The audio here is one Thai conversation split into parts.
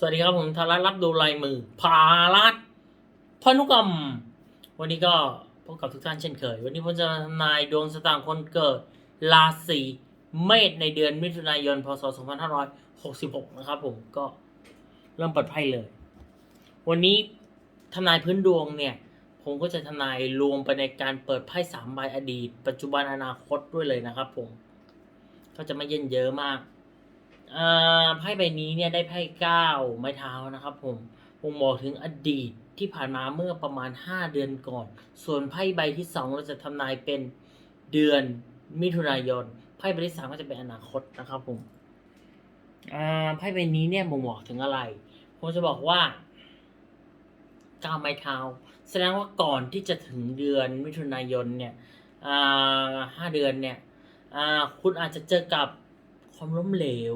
สวัสดีครับผมธารัตรับดูลายมือพารัตพนุกรรม วันนี้ก็พบกับทุกท่านเช่นเคย วันนี้ผมจะทำนายดวงสตางค์คนเกิด ราศีเมษในเดือนมิถุนายน พศ 2566 นะครับผมก็เริ่มเปิดไพ่เลย วันนี้ทำนายพื้นดวงเนี่ย ผมก็จะทำนายรวมไปในการเปิดไพ่สามใบอดีต ปัจจุบันอนาคตด้วยเลยนะครับผม ก็จะไม่เย็นเยอะมาก ไพ่ใบนี้เนี่ยได้ไพ่เก้าไม้เท้านะครับผมผมบอกถึงอดีตที่ผ่านมาเมื่อประมาณ 5 เดือนก่อน ส่วนไพ่ใบที่ 2 เราจะทำนายเป็นเดือนมิถุนายน ไพ่ใบที่ 3 ก็จะเป็นอนาคตนะครับผมอ่าไพ่ใบนี้เนี่ยบ่งบอกถึงอะไร ผมจะบอกว่าก้าวไม้เท้า แสดงว่าก่อนที่จะถึงเดือนมิถุนายนเนี่ยอ่าห้าเดือนเนี่ยอ่าคุณอาจจะเจอกับความล้มเหลว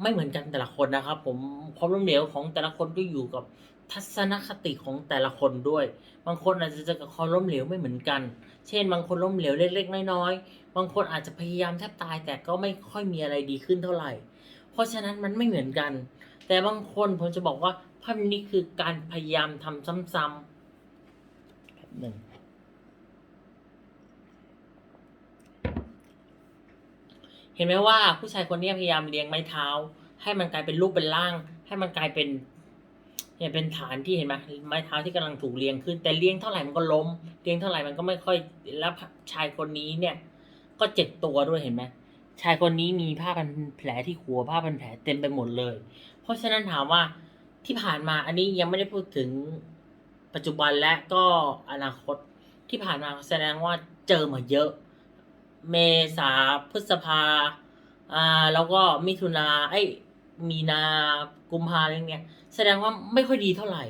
ไม่เหมือนกันแต่ละคนนะครับ ผมความล้มเหลวของแต่ละคนก็อยู่กับทัศนคติของแต่ละคนด้วย บางคนอาจจะเจอกับความล้มเหลวไม่เหมือนกัน เช่น บางคนล้มเหลวเล็กๆ น้อยๆ บางคนอาจจะพยายามแทบตายแต่ก็ไม่ค่อยมีอะไรดีขึ้นเท่าไหร่ เพราะฉะนั้นมันไม่เหมือนกัน แต่บางคนผมจะบอกว่าภาพนี้คือการพยายามทำซ้ำๆแบบหนึ่ง เห็นไหมว่าผู้ชายคนนี้พยายามเลี้ยงไม้เท้า ให้มันกลายเป็นรูปเป็นร่าง ให้มันกลายเป็นเนี่ยเป็นฐานที่เห็นไหมไม้เท้าที่กำลังถูกเลี้ยงขึ้น แต่เลี้ยงเท่าไหร่มันก็ล้ม เลี้ยงเท่าไหร่มันก็ไม่ค่อยแล้วชายคนนี้เนี่ย ก็เจ็บตัวด้วยเห็นไหมชายคนนี้มีผ้าพันแผลที่หัวผ้าพันแผลเต็มไปหมดเลย เพราะฉะนั้นถามว่าที่ผ่านมาอันนี้ยังไม่ได้พูดถึงปัจจุบันและก็อนาคตที่ผ่านมาแสดงว่าเจอมาเยอะ เมษาพฤษภาอ่าแล้วก็มิถุนาไอ้ยมีนากุมภาอะไรเงี้ยแสดงว่าไม่ค่อยดีเท่าไหร่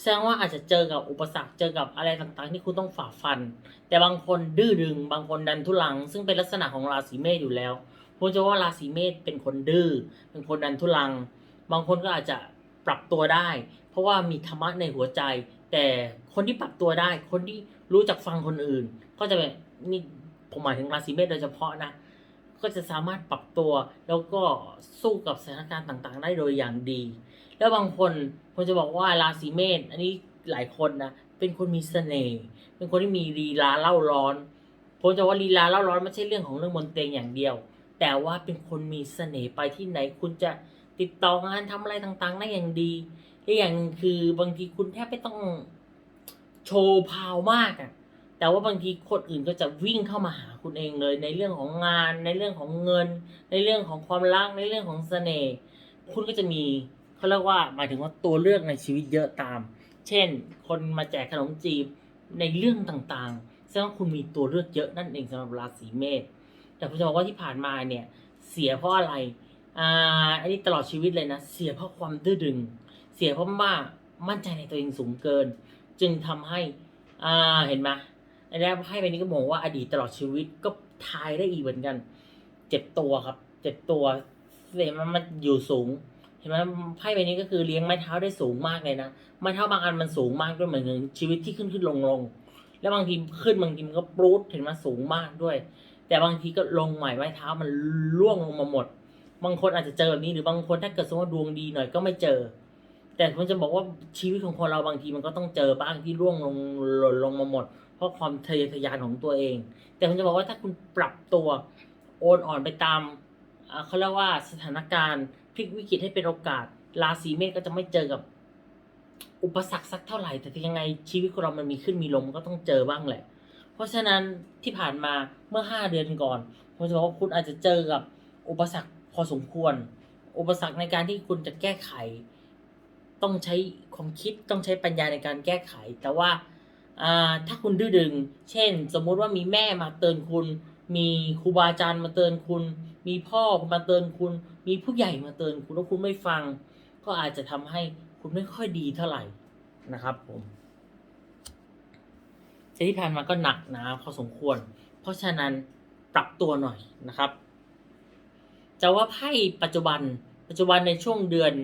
แสดงว่าอาจจะเจอกับอุปสรรคเจอกับอะไรต่างๆ ที่คุณต้องฝ่าฟัน แต่บางคนดื้อดึง บางคนดันทุลัง ซึ่งเป็นลักษณะของราศีเมษอยู่แล้วผมจะว่าราศีเมษเป็นคนดื้อเป็นคนดันทุลัง บางคนก็อาจจะปรับตัวได้ เพราะว่ามีธรรมะในหัวใจ แต่คนที่ปรับตัวได้ คนที่รู้จักฟังคนอื่น ก็จะแบบนี่ ผมหมายถึงราศีเมษโดยเฉพาะนะ ก็จะสามารถปรับตัวแล้วก็สู้กับสถานการณ์ต่างๆ ได้โดยอย่างดี แล้วบางคนผมจะบอกว่าราศีเมษอันนี้หลายคนนะเป็นคนมีเสน่ห์เป็นคนที่มีลีลาเล่าร้อนผมจะว่าลีลาเล่าร้อนไม่ใช่เรื่องของเรื่องบนเตียงอย่างเดียว แต่ว่าเป็นคนมีเสน่ห์ไปที่ไหนคุณจะติดต่องานทำอะไรต่างๆได้อย่างดีและอย่างหนึ่งคือบางทีคุณแทบไม่ต้องโชว์พาวมากอะ แต่ว่าบางทีคนอื่นก็จะวิ่งเข้ามาหาคุณเองเลย ในเรื่องของงาน ในเรื่องของเงิน ในเรื่องของความรักในเรื่องของเสน่ห์คุณก็จะมีเขาเรียกว่าหมายถึงว่าตัวเลือกในชีวิตเยอะตาม เช่น คนมาแจกขนมจีบในเรื่องต่างๆแสดงว่าคุณมีตัวเลือกเยอะนั่นเองสำหรับราศีเมษแต่ผมจะบอกว่าที่ผ่านมาเนี่ยเสียเพราะอะไรอ่าอันนี้ตลอดชีวิตเลยนะ เสียเพราะความดื้อดึง เสียเพราะว่ามั่นใจในตัวเองสูงเกิน จึงทำให้อ่าเห็นไหม อันนี้ไพ่ใบนี้ก็บอกว่าอดีตตลอดชีวิตก็ทายได้อีกเหมือนกัน เจ็บตัวครับ เจ็บตัวเสียมันมันอยู่สูง เห็นไหมไพ่ใบนี้ก็คือเลี้ยงไม้เท้าได้สูงมากเลยนะ ไม้เท้าบางอันมันสูงมากด้วยเหมือนชีวิตที่ขึ้นขึ้นลงลง แล้วบางทีขึ้นบางทีมันก็ปรูดเห็นไหมสูงมากด้วย แต่บางทีก็ลงใหม่ไม้เท้ามันร่วงลงมาหมด บางคนอาจจะเจอแบบนี้หรือบางคนถ้าเกิดสมมติดวงดีหน่อยก็ไม่เจอ แต่ผมจะบอกว่าชีวิตของคนเราบางทีมันก็ต้องเจอบ้างที่ร่วงลงหล่นลงมาหมด ราะความทะเยอทะยานของตัวเอง แต่ผมจะบอกว่าถ้าคุณปรับตัวโอนอ่อนไปตามเขาเรียกว่าสถานการณ์พลิกวิกฤตให้เป็นโอกาส ราศีเมษก็จะไม่เจอกับ อุปสรรคสักเท่าไหร่ แต่ยังไงชีวิตของเรามันมีขึ้นมีลงมันก็ต้องเจอบ้างแหละ เพราะฉะนั้นที่ผ่านมาเมื่อห้าเดือนก่อนผมจะบอกว่าคุณอาจจะเจอกับอุปสรรคพอสมควร อุปสรรคในการที่คุณจะแก้ไข ต้องใช้ความคิดต้องใช้ปัญญาในการแก้ไข แต่ว่า ถ้าคุณดื้อดึง เช่น สมมุติว่ามีแม่มาเตือนคุณ มีครูบาอาจารย์มาเตือนคุณ มีพ่อมาเตือนคุณ มีผู้ใหญ่มาเตือนคุณแล้วคุณไม่ฟัง ก็อาจจะทำให้คุณไม่ค่อยดีเท่าไหร่นะครับผมแต่ที่ผ่านมาก็หนักหนาพอสมควร เพราะฉะนั้นปรับตัวหน่อยนะครับ จะว่าไพ่ปัจจุบัน ปัจจุบันในช่วงเดือน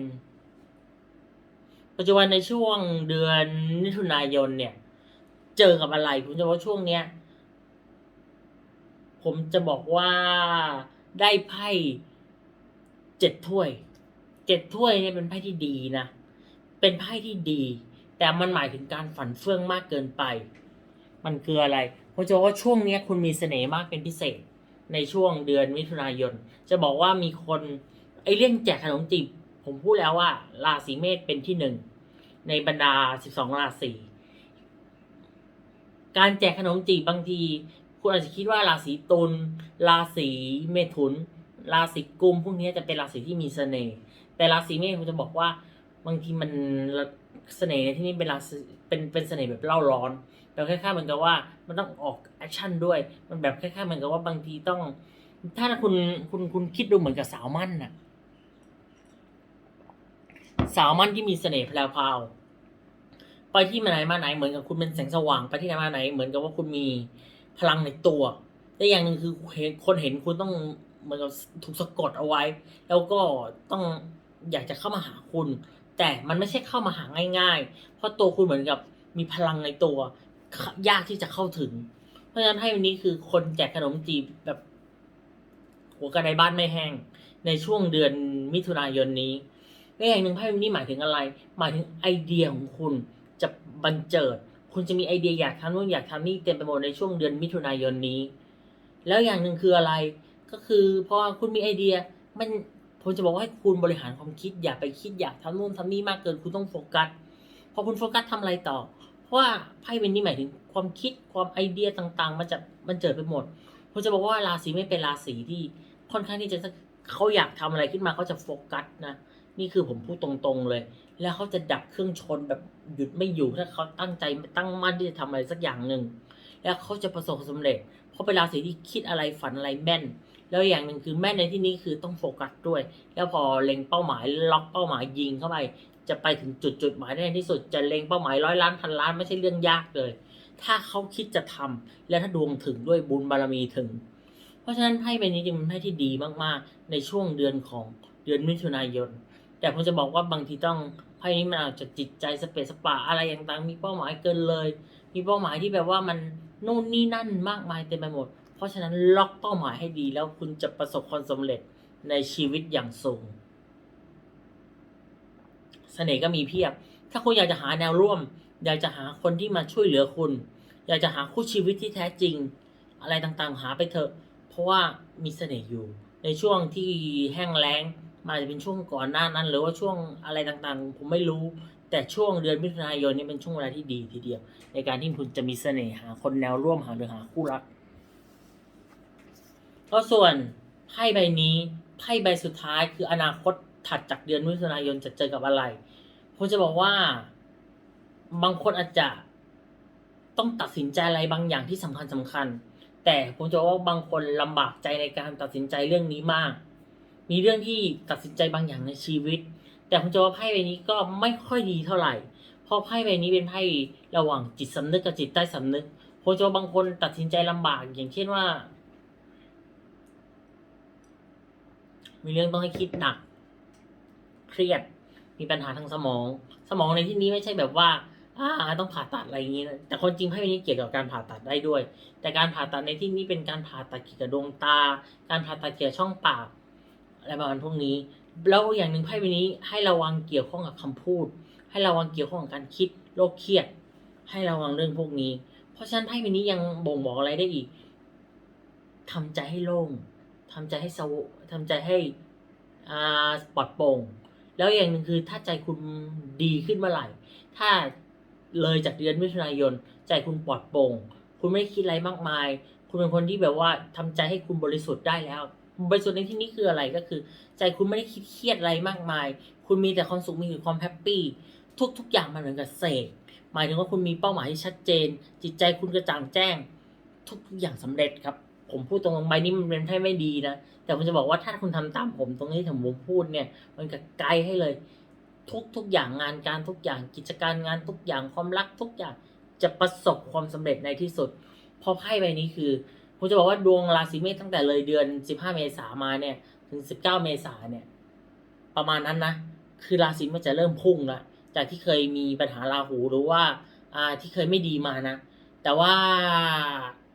ปัจจุบันในช่วงเดือนมิถุนายนเนี่ย เจอกับอะไร ผมจะบอกว่าช่วงเนี้ย ผมจะบอกว่าได้ไพ่เจ็ดถ้วย เจ็ดถ้วยเนี่ยเป็นไพ่ที่ดีนะ เป็นไพ่ที่ดี แต่มันหมายถึงการฝันเฟื่องมากเกินไป มันคืออะไรผมจะบอกว่าช่วงเนี้ยคุณมีเสน่ห์มากเป็นพิเศษ ในช่วงเดือนมิถุนายน จะบอกว่ามีคนไอ้เรื่องแจกขนมจีบผมพูดแล้วว่าราศีเมษเป็นที่หนึ่งในบรรดา 12 ราศี การแจกขนมจีบบางที คุณอาจจะคิดว่าราศีตุลราศีเมถุน ราศีกุมพวกนี้จะเป็นราศีที่มีเสน่ห์แต่ราศีเมษผมจะบอกว่าบางทีมันเสน่ห์ในที่นี้เป็นราศีเป็นเป็นเสน่ห์แบบเล่าร้อนแบบคล้ายๆเหมือนกับว่ามันต้องออกแอคชั่นด้วย มันแบบคล้ายๆเหมือนกับว่าบางทีต้อง ถ้าคุณคุณคุณคิดดูเหมือนกับสาวมั่นน่ะ สาวมั่นที่มีเสน่ห์แพรวๆ ไปที่ไหนมาไหนเหมือนกับคุณเป็นแสงสว่าง ไปที่ไหนมาไหน เหมือนกับว่าคุณมีพลังในตัวและอย่างหนึ่งคือเห็นคนเห็นคุณต้องเหมือนกับถูกสะกดเอาไว้ แล้วก็ต้องอยากจะเข้ามาหาคุณ แต่มันไม่ใช่เข้ามาหาง่าย ๆ เพราะตัวคุณเหมือนกับมีพลังในตัว ยากที่จะเข้าถึง เพราะฉะนั้นให้วันนี้คือคนแจกขนมจีบแบบ หัวกระไดบ้านไม่แห้ง ในช่วงเดือนมิถุนายนนี้และอย่างหนึ่งไพ่วันนี้หมายถึงอะไร หมายถึงไอเดียของคุณ จะบันเจิด คุณจะมีไอเดียอยากทำนู่นอยากทำนี่เต็มไปหมดในช่วงเดือนมิถุนายนนี้ แล้วอย่างหนึ่งคืออะไร ก็คือพอคุณมีไอเดียมันผมจะบอกว่าให้คุณบริหารความคิดอย่าไปคิดอยากทำนู่นทำนี่มากเกินคุณต้องโฟกัสพอคุณโฟกัสทำอะไรต่อ เพราะว่าไพ่เป็นนี้หมายถึงความคิดความไอเดียต่างๆ มันจะมันเจิดไปหมดผมจะบอกว่าราศีไม่เป็นราศีที่ค่อนข้างที่จะเขาอยากทำอะไรขึ้นมาเขาจะโฟกัสนะนี่คือผมพูดตรงๆเลย แล้วเขาจะดับเครื่องชนแบบหยุดไม่อยู่ถ้าเขาตั้งใจตั้งมั่นที่จะทำอะไรสักอย่างหนึ่งแล้วเขาจะประสบความสำเร็จ เพราะเป็นราศีที่คิดอะไรฝันอะไรแม่น แล้วอย่างหนึ่งคือแม่นในที่นี้คือต้องโฟกัสด้วย แล้วพอเล็งเป้าหมายล็อกเป้าหมายยิงเข้าไป จะไปถึงจุดจุดหมายได้ที่สุดจะเล็งเป้าหมายร้อยล้านพันล้านไม่ใช่เรื่องยากเลย ถ้าเขาคิดจะทำและถ้าดวงถึงด้วยบุญบารมีถึง เพราะฉะนั้นไพ่ใบนี้จึงเป็นไพ่ที่ดีมากๆ ในช่วงเดือนของเดือนมิถุนายน แต่ผมจะบอกว่าบางทีต้อง ไพ่นี้มันอาจจะจิตใจสเปซสปาอะไรต่างๆมีเป้าหมายเกินเลย มีเป้าหมายที่แบบว่ามันนู่นนี่นั่นมากมายเต็มไปหมด เพราะฉะนั้นล็อกเป้าหมายให้ดีแล้วคุณจะประสบความสำเร็จในชีวิตอย่างสูงเสน่ห์ก็มีเพียบ ถ้าคุณอยากจะหาแนวร่วม อยากจะหาคนที่มาช่วยเหลือคุณ อยากจะหาคู่ชีวิตที่แท้จริง อะไรต่างๆ หาไปเถอะ เพราะว่ามีเสน่ห์อยู่ ในช่วงที่แห้งแล้ง มันอาจจะเป็นช่วงก่อนหน้านั้น หรือว่าช่วงอะไรต่างๆ ผมไม่รู้ แต่ช่วงเดือนมิถุนายนนี่เป็นช่วงเวลาที่ดีทีเดียว ในการที่คุณจะมีเสน่ห์หาคนแนวร่วมหาหรือหาคู่รัก ก็ส่วนไพ่ใบนี้ไพ่ใบสุดท้ายคืออนาคตถัดจากเดือนมิถุนายนจะเจอกับอะไรผมจะบอกว่าบางคนอาจจะต้องตัดสินใจอะไรบางอย่างที่สำคัญสำคัญ แต่ผมจะว่าบางคนลำบากใจในการตัดสินใจเรื่องนี้มาก มีเรื่องที่ตัดสินใจบางอย่างในชีวิต แต่ผมจะว่าไพ่ใบนี้ก็ไม่ค่อยดีเท่าไหร่ เพราะไพ่ใบนี้เป็นไพ่ระหว่างจิตสำนึกกับจิตใต้สำนึกผมจะว่าบางคนตัดสินใจลำบากอย่างเช่นว่า มีเรื่องต้องให้คิดหนัก เครียด มีปัญหาทางสมอง สมองในที่นี้ไม่ใช่แบบว่าอ่าต้องผ่าตัดอะไรอย่างนี้นะแต่คนจริงไพ่ใบนี้เกี่ยวกับการผ่าตัดได้ด้วย แต่การผ่าตัดในที่นี้เป็นการผ่าตัดเกี่ยวกับดวงตา การผ่าตัดเกี่ยวกับช่องปาก อะไรประมาณพวกนี้ แล้วอย่างหนึ่งไพ่ใบนี้ให้ระวังเกี่ยวข้องกับคำพูด ให้ระวังเกี่ยวข้องกับการคิดโรคเครียด ให้ระวังเรื่องพวกนี้ เพราะฉะนั้นไพ่ใบนี้ยังบ่งบอกอะไรได้อีกทำใจให้โล่งทำใจให้สวทำใจให้อ่าปลอดโปร่งแล้วอย่างหนึ่งคือถ้าใจคุณดีขึ้นเมื่อไหร่ ถ้าเลยจากเดือนมิถุนายน ใจคุณปลอดโปร่ง คุณไม่คิดอะไรมากมาย คุณเป็นคนที่แบบว่าทำใจให้คุณบริสุทธิ์ได้แล้ว บริสุทธิ์ในที่นี้คืออะไรก็คือ ใจคุณไม่ได้คิดเครียดอะไรมากมาย คุณมีแต่ความสุขมีแต่ความแฮปปี้ทุกทุกอย่างมันเหมือนกับเสกหมายถึงว่าคุณมีเป้าหมายที่ชัดเจน จิตใจคุณกระจ่างแจ้ง ทุกทุกอย่างสำเร็จครับ ผมพูดตรงๆใบนี้มันเป็นไพ่ไม่ดีนะ แต่ผมจะบอกว่าถ้าคุณทำตามผมตรงนี้ที่ผมพูดเนี่ย มันก็ไกลให้เลย ทุกทุกอย่างงานการทุกอย่างกิจการงานทุกอย่างความรักทุกอย่างจะประสบความสำเร็จในที่สุด เพราะไพ่ใบนี้คือ ผมจะบอกว่าดวงราศีเมษตั้งแต่เลยเดือน 15 เมษามาเนี่ย ถึง 19 เมษาเนี่ย ประมาณนั้นนะ คือราศีเมันจะเริ่มพุ่งละจากที่เคยมีปัญหาราหูหรือว่าอ่าที่เคยไม่ดีมานะ แต่ว่า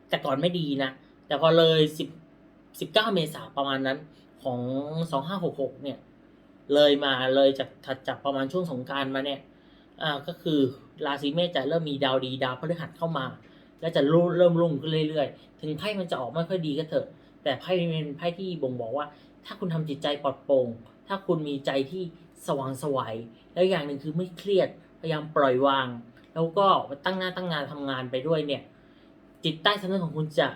แต่ก่อนไม่ดีนะ แต่พอเลย 10 19 เมษาประมาณนั้นของ 2566 เนี่ย เลยมาเลยจากถัดจากประมาณช่วงสงการมาเนี่ย อ่าก็คือราศีเมษจะเริ่มมีดาวดีดาวพฤหัสเข้ามา และจะรุ่เริ่มรุ่งขึ้นเรื่อยๆ ถึงไพ่มันจะออกไม่ค่อยดีก็เถอะ แต่ไพ่เป็นไพ่ที่บ่งบอกว่า ถ้าคุณทำจิตใจปลอดโปร่ง ถ้าคุณมีใจที่สว่างไสวัยแล้วอย่างหนึ่งคือไม่เครียด พยายามปล่อยวาง แล้วก็ตั้งหน้าตั้งงานทำงานไปด้วยเนี่ย จิตใต้สำนึกของคุณจะ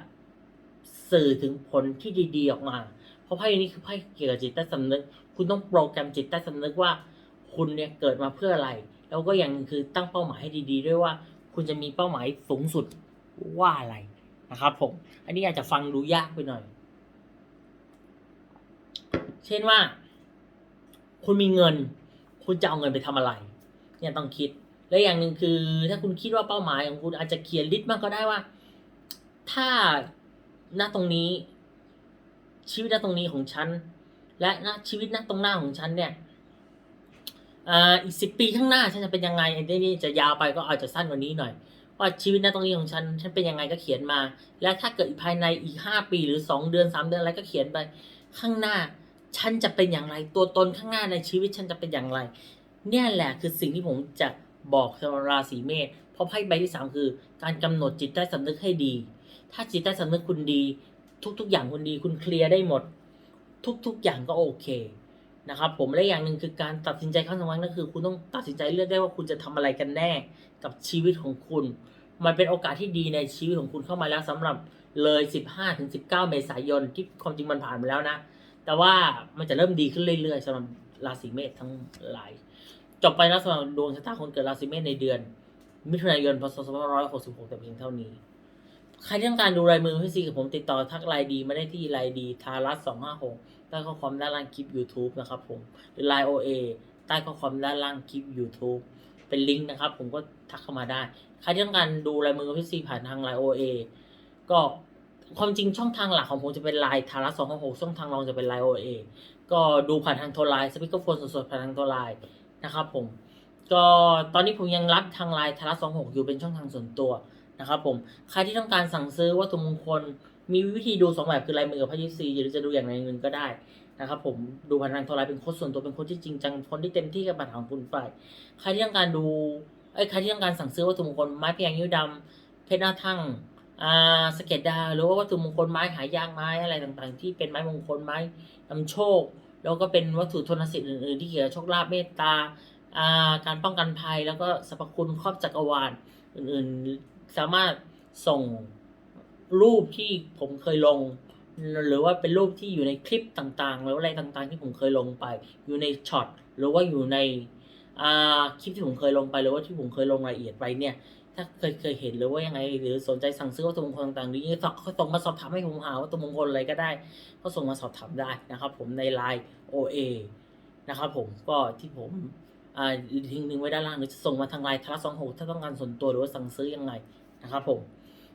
สื่อถึงผลที่ดีๆออกมา เพราะไพ่นี้คือไพ่เกี่ยวกับจิตใต้สำนึก คุณต้องโปรแกรมจิตใต้สำนึกว่า คุณเนี่ยเกิดมาเพื่ออะไร แล้วก็อย่างหนึ่งคือตั้งเป้าหมายให้ดี ๆ ด้วยว่า คุณจะมีเป้าหมายสูงสุด ว่าอะไรนะครับผม อันนี้อาจจะฟังดูยากไปหน่อย เช่นว่า คุณมีเงิน คุณจะเอาเงินไปทำอะไร เนี่ยต้องคิด และอย่างหนึ่งคือ ถ้าคุณคิดว่าเป้าหมายของคุณอาจจะเขียนลิสต์มากก็ได้ว่า ถ้าณตรงนี้ ชีวิตณตรงนี้ของฉัน และณชีวิตณตรงหน้าของฉันเนี่ยอ่อีกสิบปีข้างหน้าฉันจะเป็นยังไงอันนี้จะยาวไปก็อาจจะสั้นกว่านี้หน่อย ว่าชีวิตณตรงนี้ของฉัน ฉันเป็นยังไงก็เขียนมา และถ้าเกิดภายในอีกห้าปีหรือสองเดือนสามเดือนอะไรก็เขียนไป ข้างหน้าฉันจะเป็นอย่างไร ตัวตนข้างหน้าในชีวิตฉันจะเป็นอย่างไร เนี่ยแหละคือสิ่งที่ผมจะบอกสำหรับราศีเมษเพราะไพ่ใบที่สามคือ การกำหนดจิตใต้สำนึกให้ดี ถ้าจิตใต้สำนึกคุณดี ทุกๆ อย่างคุณดีคุณเคลียร์ได้หมด ทุกๆ อย่างก็โอเค นะครับผมและอย่างหนึ่งคือการตัดสินใจครั้งสำคัญก็คือ คุณต้องตัดสินใจเลือกได้ว่าคุณจะทำอะไรกันแน่กับชีวิตของคุณ มันเป็นโอกาสที่ดีในชีวิตของคุณเข้ามาแล้วสำหรับเลย 15ถึง19 เมษายนที่ความจริงมันผ่านไปแล้วนะ แต่ว่ามันจะเริ่มดีขึ้นเรื่อยๆสำหรับราศีเมษทั้งหลาย จบไปแล้วสำหรับดวงชะตาคนเกิดราศีเมษในเดือน มิถุนายนพศ2566แต่เพียงเท่านี้ใครที่ต้องการดูลายมือพี่ซีกับผมติดต่อทักไลน์ดีมาได้ที่ไลน์ดีทารัสสองห้าหก ใต้ข้อความด้านล่างคลิป YouTube นะครับผมหรือไลน์โอเอใต้ข้อความด้านล่างคลิป YouTube เป็นลิงก์นะครับ ผมก็ทักเข้ามาได้ ใครที่ต้องการดูลายมือพี่ซีผ่านทางไลน์โอเอก็ความจริงช่องทางหลักของผมจะเป็นไลน์ทารัสองหกช่องทางรองจะเป็นไลน์โอเอก็ดูผ่านทางโทรไลน์สปีกเกอร์โฟนสดๆผ่านทางโทรไลน์นะครับผมก็ตอนนี้ผมยังรับทางไลน์ทารัสสองหกอยู่เป็นช่องทางส่วนตัวนะครับผมใครที่ต้องการสั่งซื้อวัตถุมงคล มีวิธีดูสองแบบคือลายมือกับพระยิปซีหรือจะดูอย่างใดอย่างหนึ่งก็ได้นะครับผมดูผ่านทางโทรไลน์เป็นโค้ดส่วนตัวเป็นโค้ดที่จริงจังคนที่เต็มที่กับปัญหาของคุณไปใครที่ต้องการดูไอ้ใครที่ต้องการสั่งซื้อวัตถุมงคลไม้พยงยิ้วดำเพชรหน้าทั่งอ่าสเก็ดดาวหรือว่าวัตถุมงคลไม้หายากไม้อะไรต่างๆ ที่เป็นไม้มงคลไม้นำโชค แล้วก็เป็นวัตถุทนสิทธิ์อื่นๆที่เกี่ยวกับโชคลาภเมตตาอ่าการป้องกันภัยแล้วก็สรรพคุณครอบจักรวาลอื่นๆ สามารถส่ง รูปที่ผมเคยลง หรือว่าเป็นรูปที่อยู่ในคลิปต่างๆ หรืออะไรต่างๆ ที่ผมเคยลงไป อยู่ในช็อตหรือว่าอยู่ในคลิปที่ผมเคยลงไปหรือว่าที่ผมเคยลงรายละเอียดไปเนี่ย ถ้าเคยเคยเห็นหรือว่ายังไง หรือสนใจสั่งซื้อวัตถุมงคลต่างๆหรือยังไงก็ส่งมาสอบถามให้ผมหาวัตถุมงคลอะไรก็ได้ ก็ส่งมาสอบถามได้นะครับผมในไลน์ OA นะครับผมก็ที่ผมอ่าทิ้งลิงก์ไว้ด้านล่างหรือจะส่งมาทางไลน์ทรัสสองหกถ้าต้องการส่วนตัวหรือว่าสั่งซื้อยังไงนะครับผม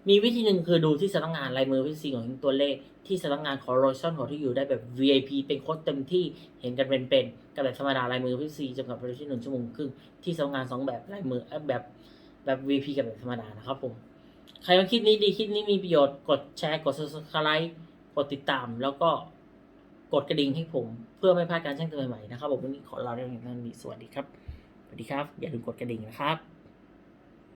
มีวิธีหนึ่งคือดูที่สำนักงานลายมือพิซีของตัวเลข ที่สำนักงานขอโรชั่นของที่อยู่ได้แบบ VIP เป็นโค้ดเต็มที่เห็นกันเป็นๆกับแบบธรรมดาลายมือพิซีจำกัดเวลาที่หนึ่งชั่วโมงครึ่งที่สำนักงานสองแบบลายมือแบบแบบ VIP กับแบบธรรมดานะครับผมใครว่าคลิปนี้ดีคลิปนี้มีประโยชน์กดแชร์กด subscribe กดติดตาม แล้วก็กดกระดิ่งให้ผม เพื่อไม่พลาดการแจ้งเตือนใหม่ๆนะครับผมวันนี้ขอลาไปเพียงเท่านี้สวัสดีครับสวัสดีครับ อย่าลืมกดกระดิ่งนะครับ